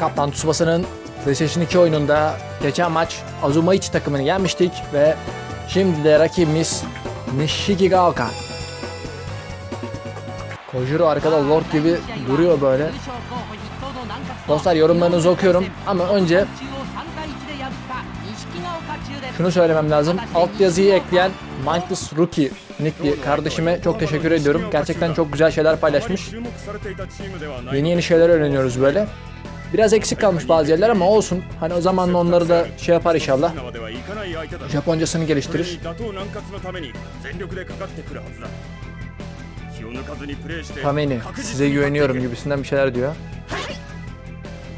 Kaptan Tsubasa'nın PlayStation 2 oyununda geçen maç Azumaichi takımını yenmiştik ve şimdi de rakibimiz Nishikigaoka. Kojiro arkada Lord gibi duruyor böyle. Dostlar yorumlarınızı okuyorum ama önce şunu söylemem lazım. Alt yazıyı ekleyen Mindless Rookie nickli kardeşime çok teşekkür ediyorum. Gerçekten çok güzel şeyler paylaşmış. Yeni yeni şeyler öğreniyoruz böyle. Biraz eksik kalmış bazı yerler ama olsun. Hani o zaman onları da şey yapar inşallah. Japoncasını geliştirir. Kameni size güveniyorum gibisinden bir şeyler diyor.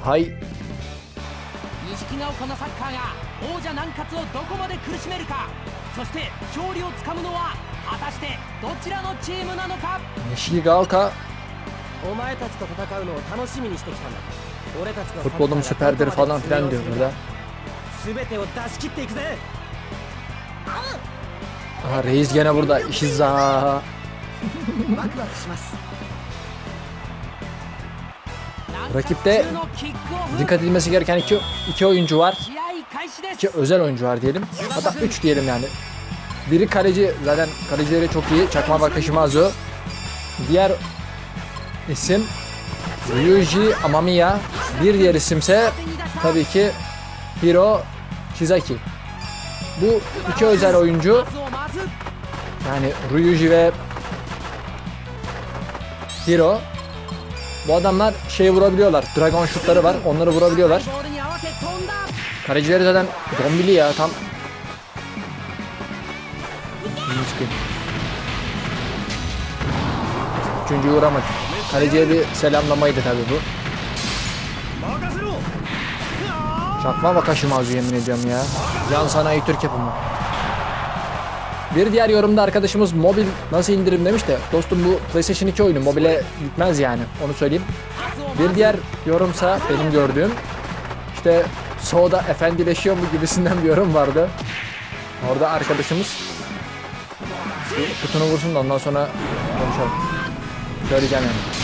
Hay 錦ヶ丘のサッカーが王者南葛をどこまで苦しめるかそして勝利をつかむのは果たしてどちらのチームなのか Nishigaoka お前たちと戦うのを楽しみにしてきたんだ俺たちの Futbolum süperdir falan filan diyor burada. Aha reis gene burada. İşiza. Rakipte dikkat edilmesi gereken iki, iki oyuncu var. İki özel oyuncu var diyelim. Hatta üç diyelim yani. Biri kaleci. Zaten kalecileri çok iyi. Çakma Bakışmazu. Diğer isim Ryuji Amamiya. Bir diğer isimse tabii ki Hiro Shizaki. Bu iki özel oyuncu yani Ryuji ve Hiro bu adamlar şey vurabiliyorlar. Dragon şutları var. Onları vurabiliyorlar. Kalecileri zaten dombili ya tam. Üçüncü vuramadı. Kaleciye bir selamlamaydı tabi bu. Çakma Bakashimazu yemin ediyorum ya. Yan sanayi Türk yapımı. Bir diğer yorumda arkadaşımız mobil nasıl indirim demiş de dostum bu PlayStation 2 oyunu mobile gitmez yani onu söyleyeyim. Bir diğer yorumsa benim gördüğüm işte soda efendileşiyor mu gibisinden bir yorum vardı. Orada arkadaşımız bir kutunu vursun da ondan sonra konuşalım. Söyleyeceğim yani.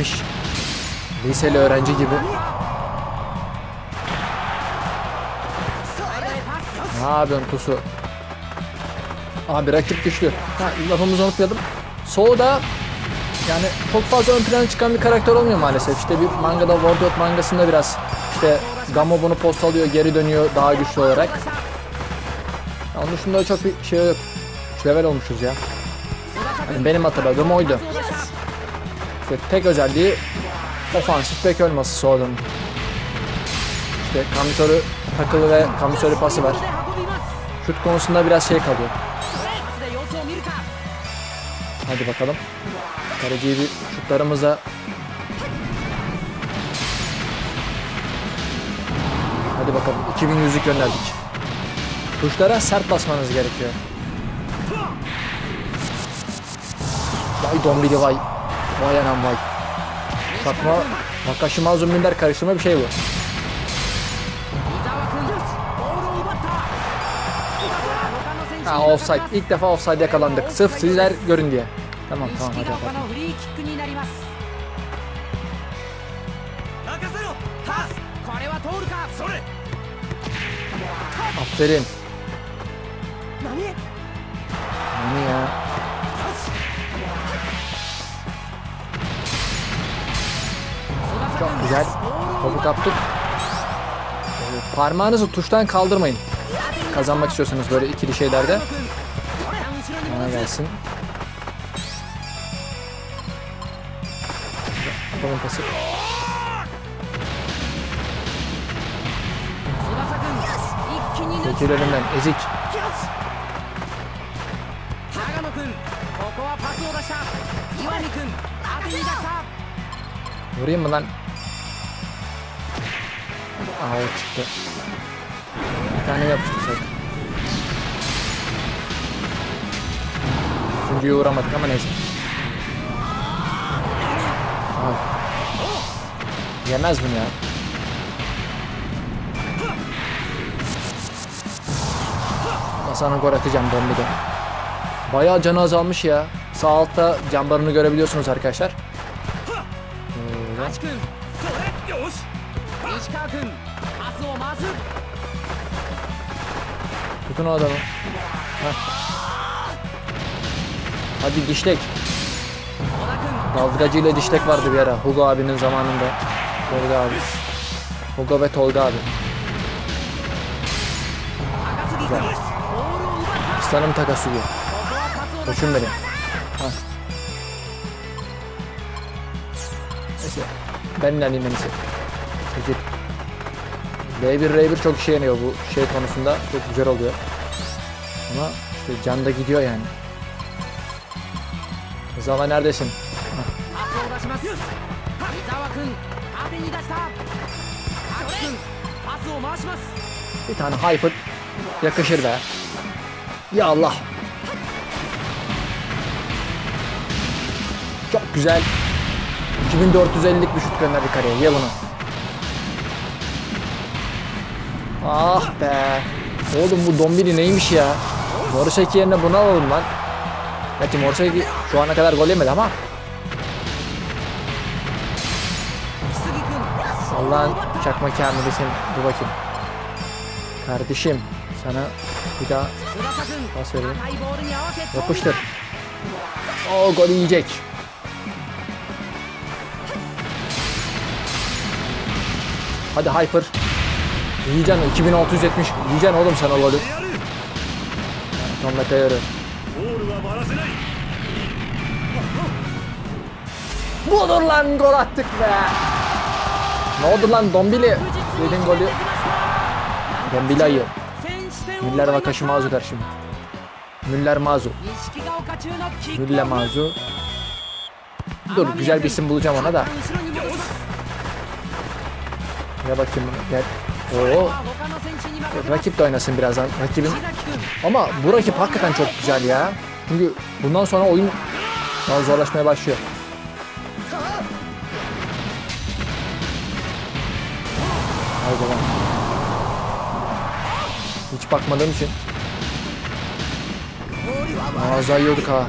Dikmiş. Liseli öğrenci gibi. Ne yapıyorsun Tusu? Abi rakip güçlü. Ha, lafımızı unutmayalım. Soğuda yani çok fazla ön plana çıkan bir karakter olmuyor maalesef. İşte bir mangada World of mangasında biraz işte Gamo bunu postalıyor geri dönüyor daha güçlü olarak. Onun dışında çok bir şey yok. 3 level olmuşuz ya. Yani benim hatırladığım oydu. İşte tek özelliği ofansif bek ön masası. İşte Kamisör'ü takılı ve Kamisör'ü pası var. Şut konusunda biraz şey kalıyor. Hadi bakalım. Kaleciyi bir şutlarımıza Hadi bakalım 2100'lük gönderdik. Tuşlara sert basmanız gerekiyor. Vay dombili vay. Vay anam vay. Sakma Takashimazu Minder karıştırma bir şey bu. Ha offside. İlk defa offside yakalandık. Sırf sizler görün diye. Tamam tamam hadi hadi. Aferin. Ne ya? Çok güzel. Topu kaptık. Parmağınızı tuştan kaldırmayın. Kazanmak istiyorsanız böyle ikili şeylerde. Bana gelsin. Topun pası. Çekil önümden. Ezik. Vurayım mı lan? Aa o çıktı. Bir tane yapıştı zaten. Üçüncüyü vuramadık ama neyse. Abi. Yemez bunu ya. sana gol atacağım Dombi'de. Bayağı canı azalmış ya. Sağ altta can barını görebiliyorsunuz arkadaşlar. Böyle. Tutun o adamı. Heh. Hadi dişlek. Dalgacı ile dişlek vardı bir ara. Hugo abinin zamanında. Tolga abi. Hugo ve Tolga abi. Güzel. Aslanım Takasugi. Koçum benim. Heh. Neyse. Benimle annemin ise. Çekil. B1 R1 çok işe yanıyor bu şey konusunda. Çok güzel oluyor. Ama işte can da gidiyor yani. Zala neredesin? Bir tane hyper yakışır be. Ya Allah. Çok güzel. 2450'lik bir şut gönderdi kareye. Ye. Ah be. Oğlum bu dombili neymiş ya? Moruşaki yerine bunu alalım lan. Gerçi Moruşaki şu ana kadar gol yemedi ama. Allah'ın çakma kamili sen dur bakayım. Kardeşim sana bir daha pas vereyim. Yapıştır. O gol yiyecek. Hadi Hyper. Yiyeceksin 2670. Yiyeceksin oğlum sen o golü. Tam yarı. Budur lan gol attık be. Ne oldu lan Dombili? Yedin golü. Dombili ayı. Müller Vakaşı Mazu karşıma. Müller Mazu. Müller Mazu. Dur güzel bir isim bulacağım ona da. Ya bakayım gel. Oo. Rakip de oynasın birazdan. Rakibin. Ama bu rakip hakikaten çok güzel ya. Çünkü bundan sonra oyun daha zorlaşmaya başlıyor. Haydi lan. Hiç bakmadığım için. Ağza yiyorduk ha.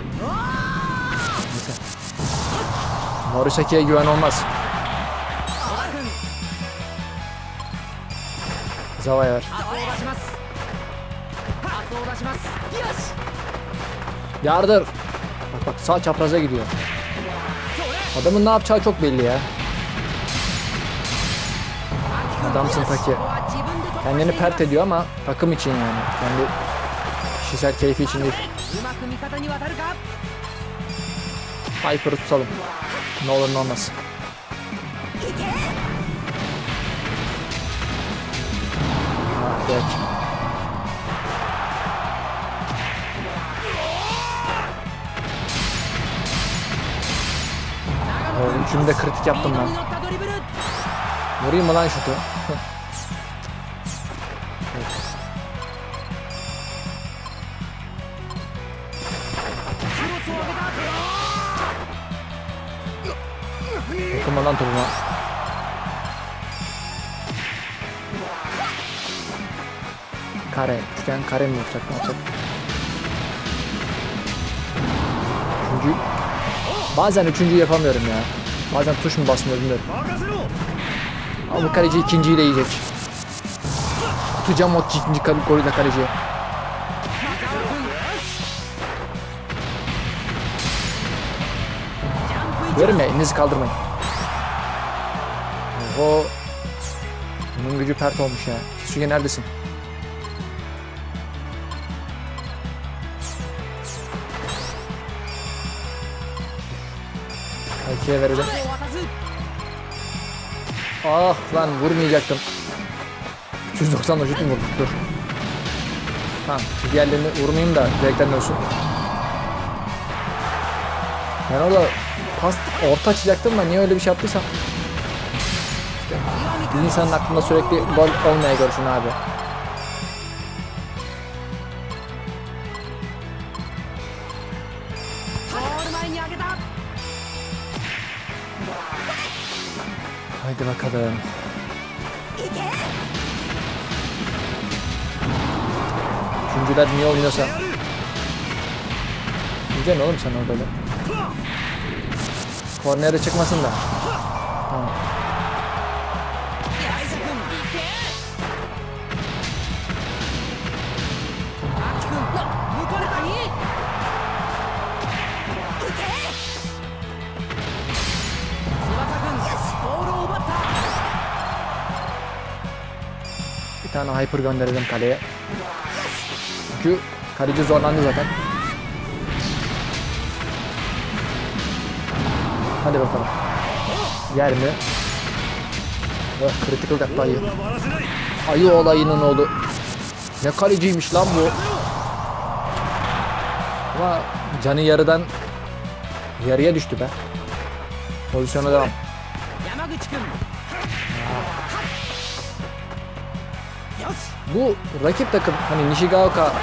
Neyse. Güven olmaz. Zava'ya ver. パスを出しますパスを出しますよし Yardır. Bak bak sağ çapraza gidiyor. Adamın ne yapacağı çok belli ya. Adamsın Taki. ここは自分で突破 Kendini pert ediyor ama takım için yani. Kendi kişisel keyfi için değil. うまく味方に渡るか Hyper'ı tutalım. Ne olur ne olmaz. Gerçi. Oğlum şunu da kritik yaptım lan. Vurayım mı lan şutu? Dokunma lan topuma. Kare, üçgen kare mi yapacak ne yapacak? Üçüncü. Bazen üçüncüyü yapamıyorum ya. Bazen tuş mu basmıyor bilmiyorum. Ama bu kaleci ikinciyi de yiyecek. Tutacağım o ikinci golü de kaleciye. Diyorum ya elinizi kaldırmayın. Oho. Bunun gücü pert olmuş ya. Kisuge neredesin? ikiye verelim. Ah lan vurmayacaktım. 190'da şut mu vurduk? Dur. Tamam. Diğerlerini vurmayayım da direkten dönsün. Ben orada pas orta açacaktım da niye öyle bir şey yaptıysam. İşte, insanın aklında sürekli gol olmaya görsün abi. Haydi bakalım. Üçüncüler niye oynuyorsa. Diyeceksin oğlum sen orada da. Kornere çıkmasın da. Bir tane hyper gönderelim kaleye. Çünkü kaleci zorlandı zaten. Hadi bakalım. Yer mi? Oh, critical yaptı ayı. Ayı olayının oğlu. Ne kaleciymiş lan bu. Ama canı yarıdan yarıya düştü be. Pozisyona devam. bu rakip takım hani Nishigaoka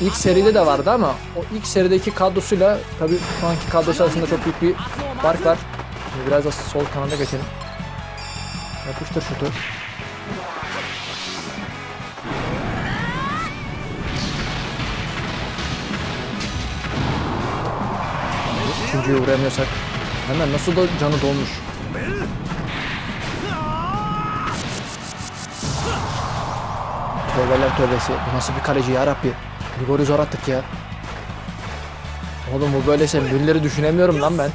ilk seride de vardı ama o ilk serideki kadrosuyla tabi şu anki kadrosu arasında çok büyük bir fark var. Biraz da sol kanada geçelim. Yapıştır şutu. Üçüncüye uğramıyorsak hemen nasıl da canı dolmuş. Tövbeler tövbesi. Bu nasıl bir kaleci ya Rabbi. Bir golü zor attık ya. Oğlum bu böyleyse günleri düşünemiyorum lan ben.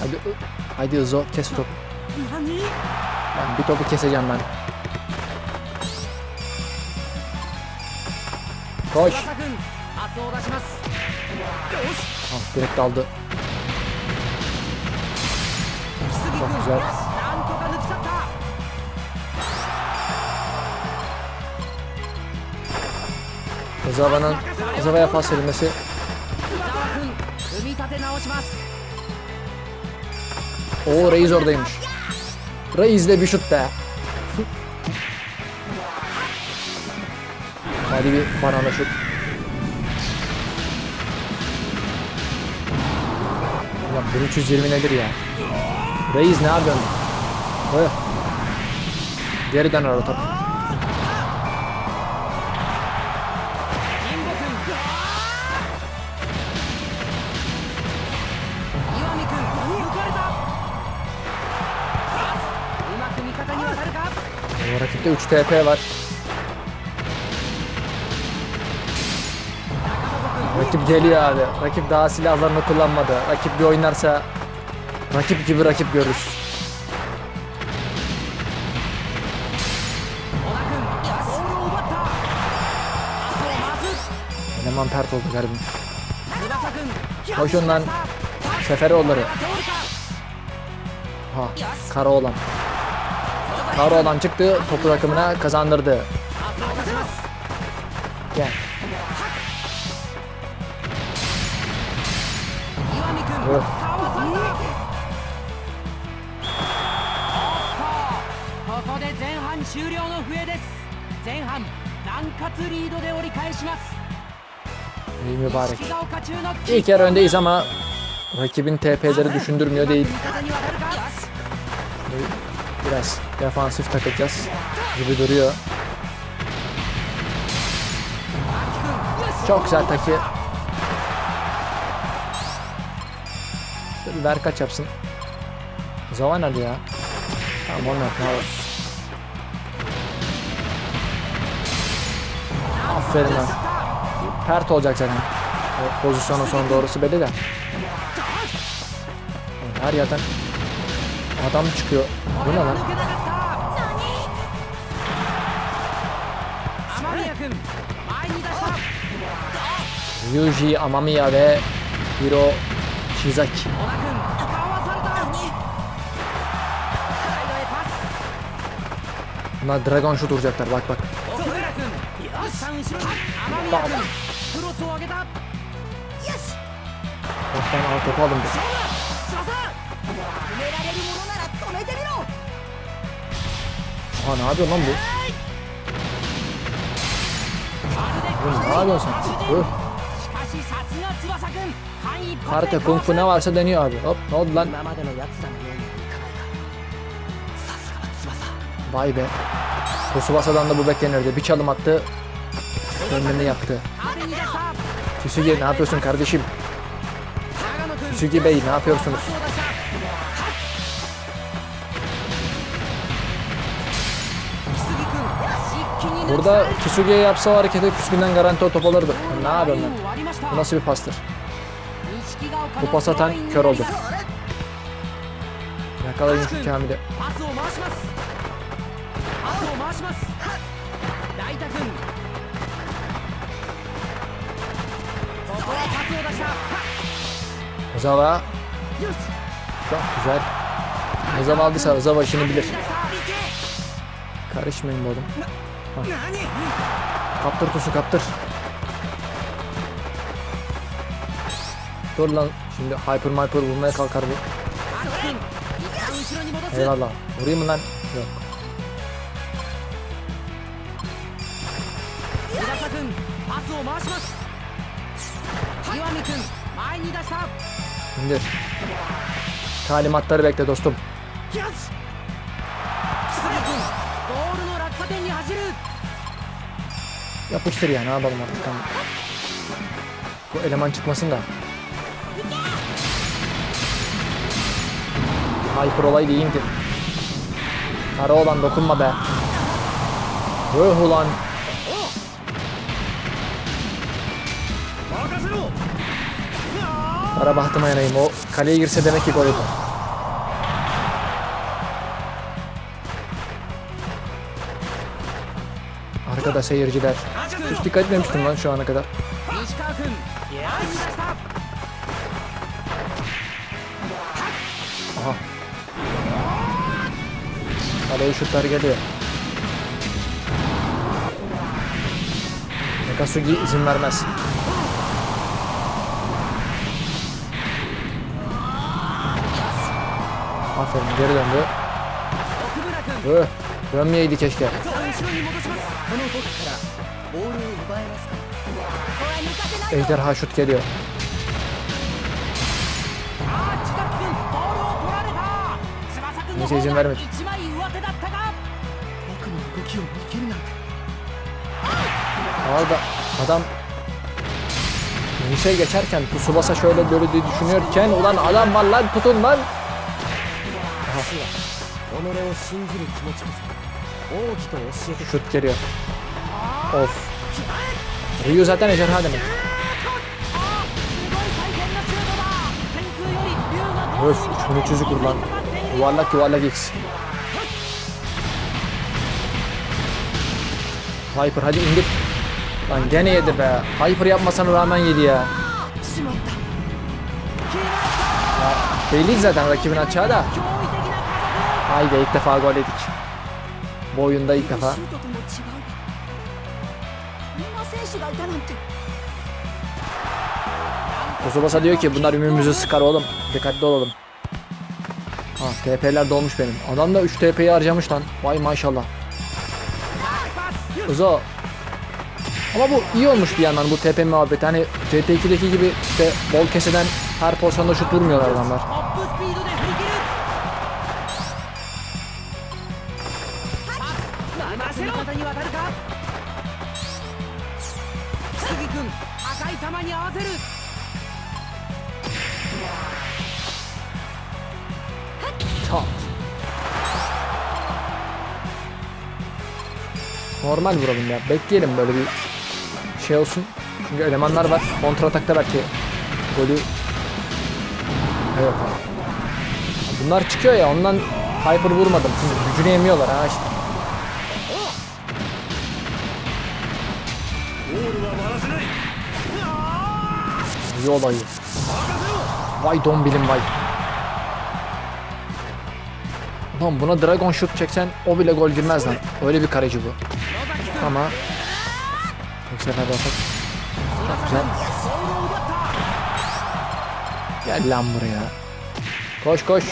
hadi, hadi Uzo kes top. Ben bir topu keseceğim ben. Koş. Ah, direkt aldı. Çok güzel. Kazava'nın Kazava'ya pas verilmesi. O Reis oradaymış. Reis de bir şut be. Hadi bir banana şut. Ulan 1320 nedir ya? Reis ne yapıyorsun? Geriden ara top. Mid'de 3 TP var. Rakip geliyor abi. Rakip daha silahlarını kullanmadı. Rakip bir oynarsa rakip gibi rakip görür. Eleman pert oldu garibim. Koşun lan. Seferoğulları. Ha, Karaoğlan. Naruo'dan çıktı. Topu takımına kazandırdı. Gel. Vur. İyi mübarek. İlk yer öndeyiz ama rakibin TP'leri düşündürmüyor değil biraz defansif takacağız gibi duruyor. Çok güzel taki. Bir ver kaç yapsın. Zavan hadi ya. Tamam onu yapma. Aferin lan. Pert olacak zaten. O pozisyonun son doğrusu belli de. Her yerden Adam çıkıyor. Bu ne lan? Yuji Amamiya ve Hiro Shizaki. Bunlar Dragon Shoot vuracaklar bak bak. Bak ben al topu aldım. Aa ne yapıyor lan bu? Oğlum ne yapıyorsun sen? Karate kung fu ne varsa dönüyor abi. Hop ne oldu lan? Vay be. Tsubasa'dan da bu beklenirdi. Bir çalım attı. Kendini yaptı. Tsusugi ne yapıyorsun kardeşim? Tsusugi Bey ne yapıyorsunuz? Burada Kisugi'ye yapsa o harekete Kisugi'den garanti o top alırdı. Ne yapıyorum ben? Bu nasıl bir pastır? Bu pas atan kör oldu. Yakalayın şu Kamil'i. Ozawa. Çok güzel. Ozawa aldıysa Ozawa işini bilir. Karışmayın bu adam. Hah. Kaptır tuşu kaptır. Dur lan şimdi hyper hyper vurmaya kalkar bu. Eyvallah. Vurayım mı lan? Yok. İndir. Talimatları bekle dostum. よし木杉君ボールの落下点に走る Yapıştır ya ne yapalım artık tamam. Bu eleman çıkmasın da. Hyper olaydı iyiydi. Kara olan dokunma be. Öh ulan. 任せろ Kara bahtıma yanayım. O kaleye girse demek ki gol yapar. arkada seyirciler. Hiç dikkat etmemiştim lan şu ana kadar. Aha. Kaleye şutlar geliyor. Nakasugi izin vermez. Aferin geri döndü. Öh. Dönmeyeydi keşke. Ejderha şut geliyor. Neyse izin vermedi. Orada adam Nisa'ya geçerken Tsubasa şöyle böyle diye düşünüyorken ulan adam var lan tutun lan. Aha. Şut geliyor. Of. Ryu zaten ejderha demek. Öf, şunu çözük vur lan. Yuvarlak yuvarlak X. Hyper hadi indir. Lan gene yedi be. Hyper yapmasana rağmen yedi ya. ya belli zaten rakibin açığa da. Haydi ilk defa gol yedik. Bu oyunda ilk defa. Tsubasa diyor ki bunlar ümümüzü sıkar oğlum. Dikkatli olalım. Ha TP'ler dolmuş benim. Adam da 3 TP'yi harcamış lan. Vay maşallah. Uzo. Ama bu iyi olmuş bir yandan bu TP muhabbeti. Hani CT2'deki gibi işte bol keseden her pozisyonda şut durmuyorlar adamlar. 合わせる Çat. Normal vuralım ya. Bekleyelim böyle bir şey olsun. Çünkü elemanlar var. Kontra atakta belki golü Evet abi. Bunlar çıkıyor ya ondan hyper vurmadım. Şimdi gücünü yemiyorlar ha işte. iyi olayı. Vay dombilim vay. Lan buna dragon shoot çeksen o bile gol girmez lan. Öyle bir kaleci bu. Ama bu sefer de atak. Çok güzel. Gel lan buraya. Koş koş.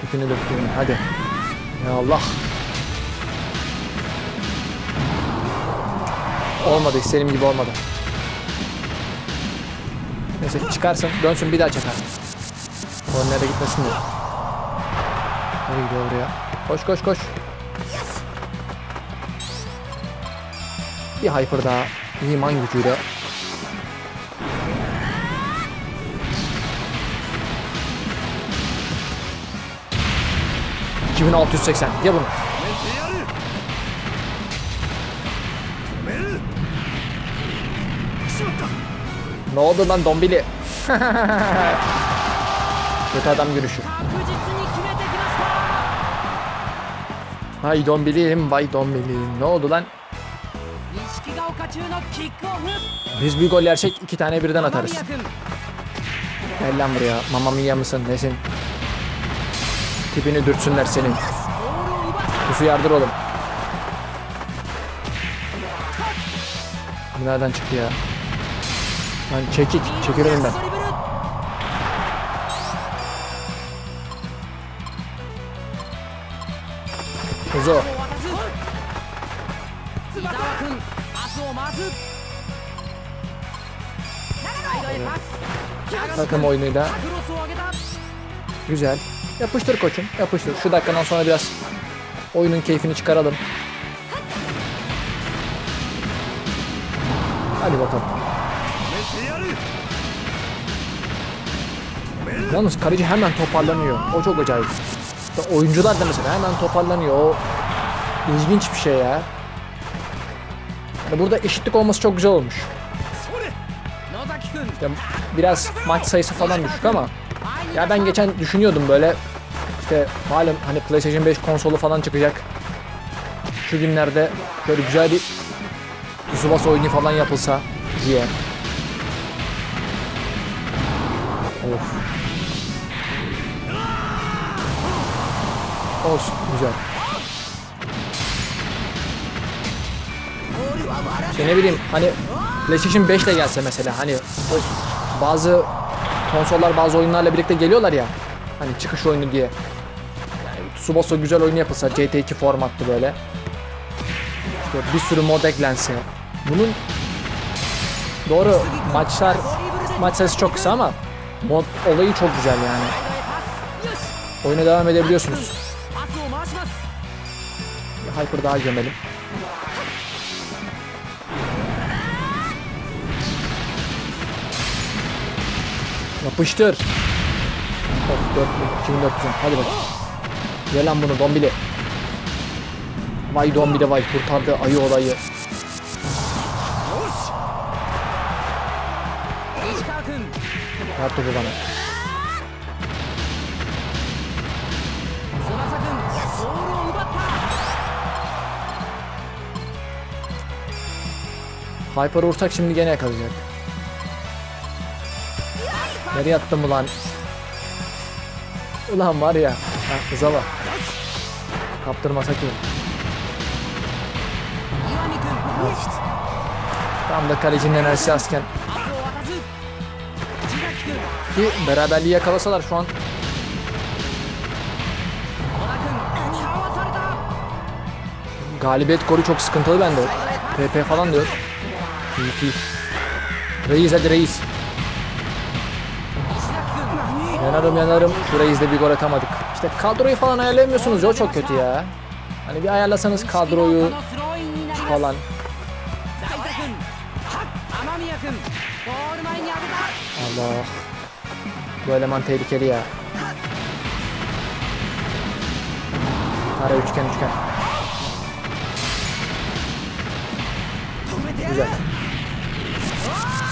Tüpünü döktüğünü hadi. Ya Allah. Olmadı istediğim gibi olmadı. Neyse çıkarsın. Dönsün bir daha çeker. çakar. Kornere gitmesin diye. Nereye gidiyor oraya? Koş koş koş. Bir Hyper daha. İman gücüyle. ...2680. Ya bunu. Ne oldu lan dombili? Kötü adam görüşü. Hay dombiliyim, vay dombiliyim. Ne oldu lan? Biz bir gol yersek iki tane birden atarız. Gel lan buraya. Mamma mia mısın? Nesin? Tipini dürtsünler senin. Kusu yardır oğlum. Bu nereden çıktı ya? Lan yani çekik, çekil önümden. Uzo. Takım oyunuyla. Güzel. Yapıştır koçum, yapıştır. Şu dakikadan sonra biraz oyunun keyfini çıkaralım. Hadi bakalım. Yalnız kaleci hemen toparlanıyor. O çok acayip. İşte oyuncular da mesela hemen toparlanıyor. O ilginç bir şey ya. Yani burada eşitlik olması çok güzel olmuş. İşte biraz maç sayısı falan düşük ama ya ben geçen düşünüyordum böyle işte malum hani PlayStation 5 konsolu falan çıkacak. Şu günlerde böyle güzel bir Tsubasa oyunu falan yapılsa diye. Of. Olsun güzel. İşte ne bileyim hani PlayStation 5 ile gelse mesela hani bazı konsollar bazı oyunlarla birlikte geliyorlar ya hani çıkış oyunu diye. Yani Tsubasa güzel oyunu yapılsa GT2 formatlı böyle. İşte bir sürü mod eklense. Bunun doğru maçlar maç sayısı çok kısa ama mod olayı çok güzel yani. Oyuna devam edebiliyorsunuz. Hyper daha gömelim. Yapıştır. Of 4 hadi bak. Gel lan bunu dombili. Vay dombili vay kurtardı ayı olayı. Her topu bana. Hyper vursak şimdi gene yakalayacak. Nereye attım ulan? Ulan var ya. Ha, kıza bak. Kaptırmasak iyi. Evet. Tam da kalecinin enerjisi asken. Ki beraberliği yakalasalar şu an. Galibiyet golü çok sıkıntılı bende. PP falan diyor. Müthiş. Reis hadi reis. Yanarım yanarım. Şu reisle bir gol atamadık. İşte kadroyu falan ayarlayamıyorsunuz. O çok kötü ya. Hani bir ayarlasanız kadroyu falan. Allah. Bu eleman tehlikeli ya. Ara üçgen üçgen. Güzel.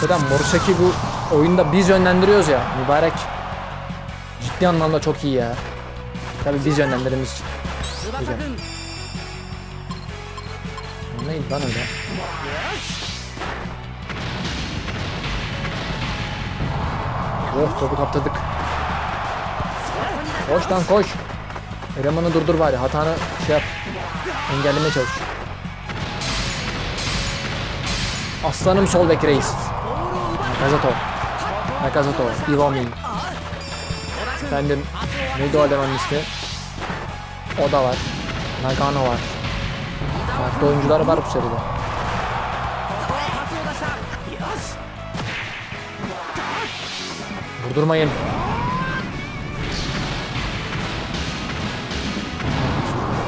Zaten Morusaki bu oyunda biz yönlendiriyoruz ya. Mübarek. Ciddi anlamda çok iyi ya. Tabii biz yönlendirdiğimiz için. 翼君 O Neydi lan öyle? Oh topu kaptırdık. Koş lan koş. Elemanı durdur bari. Hatanı şey yap. Engellemeye çalış. Aslanım sol bek reis. Casa to. Na casa to. Iromin. Efendim neydi o adamın ismi? O da var. Nagano var. Farklı oyuncular var bu seride. Vurdurmayın.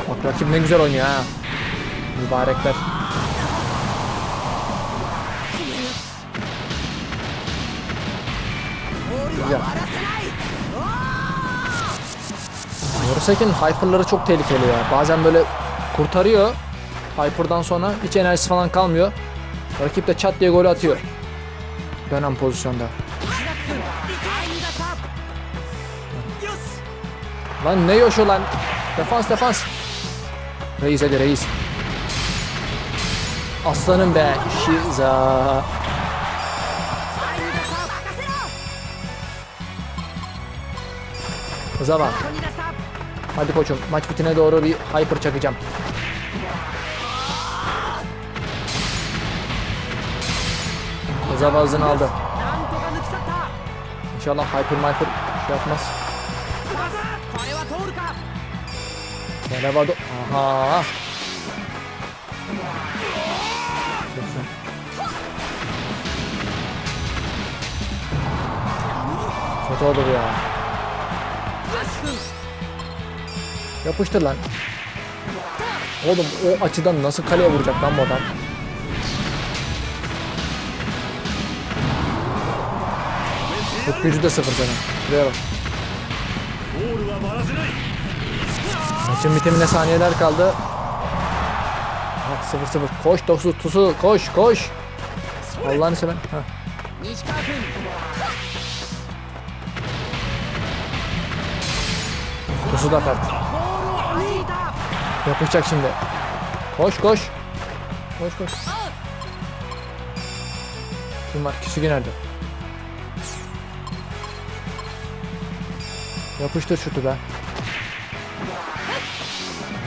Bak rakip ne güzel oynuyor ha. Mübarekler. Murasaki'nin Hyper'ları çok tehlikeli ya. Bazen böyle kurtarıyor. Hyper'dan sonra hiç enerjisi falan kalmıyor. Rakip de çat diye gol atıyor. Dönem pozisyonda. Lan ne yoşu lan? Defans defans. Reis hadi reis. Aslanım be. Şiza. Hıza bak. Hadi koçum maç bitine doğru bir hyper çakacağım. Ceza bazını aldı. İnşallah hyper hyper şey yapmaz. Nereye vardı? Aha. Kötü oldu bu ya. Yapıştır lan. Oğlum o açıdan nasıl kaleye vuracak lan bu adam? Çok gücü de sıfır canım. Şuraya bak. Maçın bitimine saniyeler kaldı. Bak 0-0. Koş dostu tusu koş koş. Allah'ını seven. Ha. Tosu da pert. Yapışacak şimdi. Koş koş. Koş koş. Kim var? Kişi nerede? Yapıştır şutu be.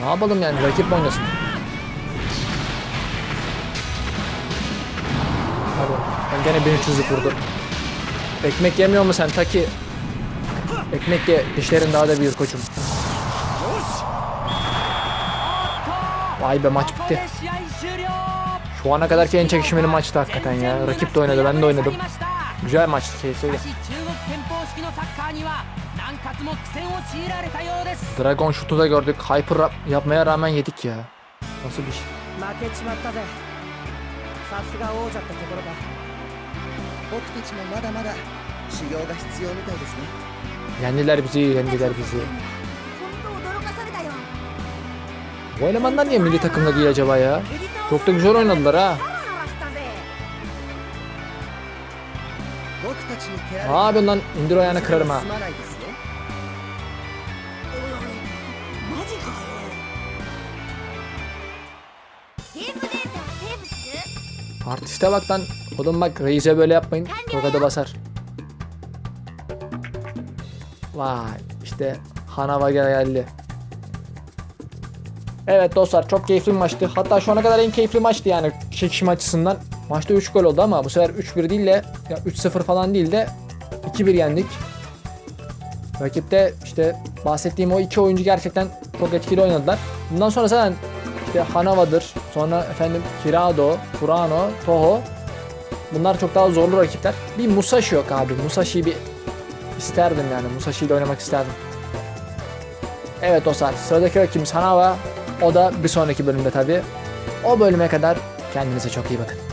Ne yapalım yani rakip oynasın. Pardon. Ben gene 1300'lük vurdum. Ekmek yemiyor mu sen Taki? Ekmek ye. Dişlerin daha da büyür koçum. Vay be maç bitti. Şu ana kadarki en çekişmeli maçtı hakikaten ya. Rakip de oynadı, ben de oynadım. Güzel maçtı şey söyle. Dragon şutu da gördük. Hyper yapmaya rağmen yedik ya. Nasıl bir şey? Yendiler bizi, yendiler bizi. O elemanlar niye milli takımda değil acaba ya? Çok da güzel oynadılar ha. Abi lan indir ayağını kırarım ha. Artiste bak lan. Oğlum bak reise böyle yapmayın. Tokadı basar. Vay işte Hanava geldi. Evet dostlar çok keyifli bir maçtı. Hatta şu ana kadar en keyifli maçtı yani çekişme açısından. Maçta 3 gol oldu ama bu sefer 3-1 değil de ya 3-0 falan değil de 2-1 yendik. Rakipte işte bahsettiğim o iki oyuncu gerçekten çok etkili oynadılar. Bundan sonra zaten işte Hanava'dır, sonra efendim Hirado, Furano, Toho. Bunlar çok daha zorlu rakipler. Bir Musashi yok abi. Musashi'yi bir isterdim yani. Musashi ile oynamak isterdim. Evet dostlar sıradaki rakibimiz Hanava. O da bir sonraki bölümde tabi. O bölüme kadar kendinize çok iyi bakın.